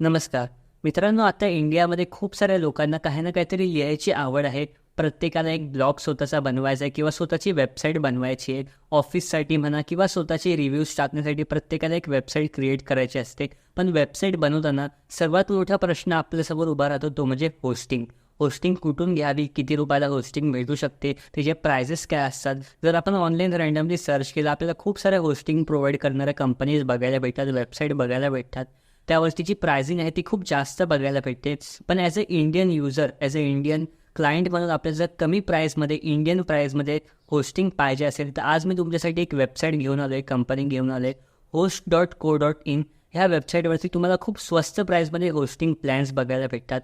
नमस्कार. मित्रांनो आता इंडियामध्ये खूप साऱ्या लोकांना काही ना काहीतरी लिहायची आवड आहे. प्रत्येकाला एक ब्लॉग स्वतःचा बनवायचा आहे किंवा स्वतःची वेबसाईट बनवायची आहे. ऑफिससाठी म्हणा किंवा स्वतःचे रिव्ह्यूज टाकण्यासाठी प्रत्येकाला एक वेबसाईट क्रिएट करायची असते. पण वेबसाईट बनवताना सर्वात मोठा प्रश्न आपल्यासमोर उभा राहतो तो म्हणजे होस्टिंग होस्टिंग कुठून घ्यावी? किती रुपयाला होस्टिंग भेटू शकते? त्याचे प्रायझेस काय असतात? जर आपण ऑनलाईन रँडमली सर्च केलं आपल्याला खूप साऱ्या होस्टिंग प्रोव्हाइड करणाऱ्या कंपनीज बघायला भेटतात वेबसाईट बघायला भेटतात. त्यावरती जी प्रायझिंग आहे ती खूप जास्त बघायला भेटते. पण as a Indian user as a Indian client म्हणून आपल्याला जर कमी प्राईसमध्ये इंडियन प्राईजमध्ये होस्टिंग पाहिजे असेल तर आज मी तुमच्यासाठी एक वेबसाईट घेऊन आलो आहे कंपनी घेऊन आलो आहे host dot co dot in ह्या वेबसाईटवरती तुम्हाला खूप स्वस्त प्राईसमध्ये होस्टिंग प्लॅन्स बघायला भेटतात.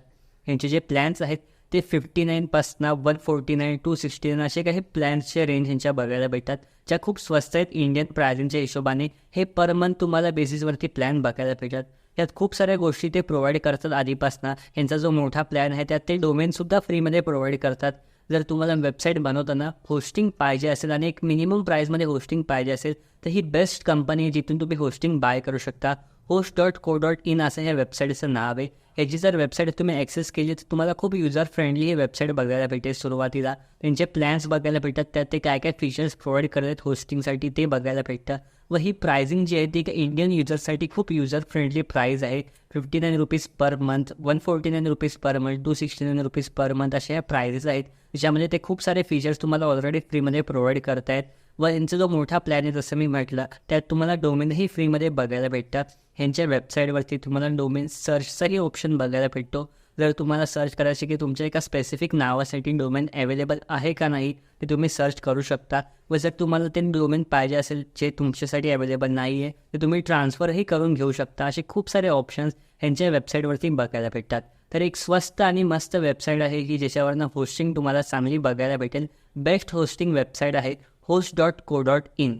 यांचे जे प्लॅन्स आहेत ते fifty नाईनपासनं one forty nine two sixty nine असे काही प्लॅन्सचे रेंज यांच्या बघायला भेटतात ज्या खूप स्वस्त आहेत इंडियन प्रायझिंगच्या हिशोबाने. हे पर मंथ तुम्हाला बेसिसवरती प्लॅन बघायला भेटतात. यात खूप साऱ्या गोष्टी ते प्रोव्हाइड करतात आधीपासनं. यांचा जो मोठा प्लॅन आहे त्यात ते डोमेनसुद्धा फ्रीमध्ये प्रोव्हाइड करतात. जर तुम्हाला वेबसाईट बनवताना होस्टिंग पाहिजे असेल आणि एक मिनिमम प्राईजमध्ये होस्टिंग पाहिजे असेल तर ही बेस्ट कंपनी आहे जिथून तुम्ही होस्टिंग बाय करू शकता. Host dot co dot in असं ह्या वेबसाईटचं नाव आहे. याची जर वेबसाईट तुम्ही ॲक्सेस केली तर तुम्हाला खूप युजर फ्रेंडली ही वेबसाईट बघायला भेटेल सुरुवातीला. त्यांचे प्लॅन्स बघायला भेटतात त्यात ते काय काय फीचर्स प्रोव्हाइड करतात होस्टिंगसाठी ते बघायला भेटतं. व ही प्रायझिंग जी आहे ती इंडियन युजर्ससाठी खूप युजर फ्रेंडली प्राईज आहे. Fifty nine rupees per month one forty nine rupees per month two sixty nine rupees per month अशा ह्या प्रायझेस आहेत. ज्यामध्ये ते खूप सारे फीचर्स तुम्हाला ऑलरेडी फ्रीमध्ये प्रोव्हाइड करत आहेत व यांचा जो मोठा प्लॅन आहे जसं मी म्हटलं त्यात तुम्हाला डोमेनही फ्रीमध्ये बघायला भेटतात. ह्यांच्या वेबसाईटवरती तुम्हाला डोमेन सर्चचाही ऑप्शन बघायला भेटतो. जर तुम्हाला सर्च करायचे की तुमच्या एका स्पेसिफिक नावासाठी डोमेन अवेलेबल आहे का नाही ते तुम्ही सर्च करू शकता. व जर तुम्हाला ते डोमेन पाहिजे असेल जे तुमच्यासाठी अवेलेबल नाही आहे ते तुम्ही ट्रान्सफरही करून घेऊ शकता. असे खूप सारे ऑप्शन्स ह्यांच्या वेबसाईटवरती बघायला भेटतात. तर एक स्वस्त आणि मस्त वेबसाईट आहे की ज्याच्यावरनं होस्टिंग तुम्हाला चांगली बघायला भेटेल. बेस्ट होस्टिंग वेबसाईट आहे host dot co dot in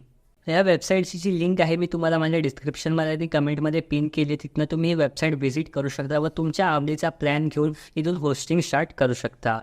या वेबसाईटची जी लिंक आहे मी तुम्हाला माझ्या डिस्क्रिप्शनमध्ये आणि कमेंटमध्ये पिन केली तिथनं तुम्ही ही वेबसाईट व्हिजिट करू शकता व तुमच्या आवडीचा प्लॅन घेऊन इथून होस्टिंग स्टार्ट करू शकता.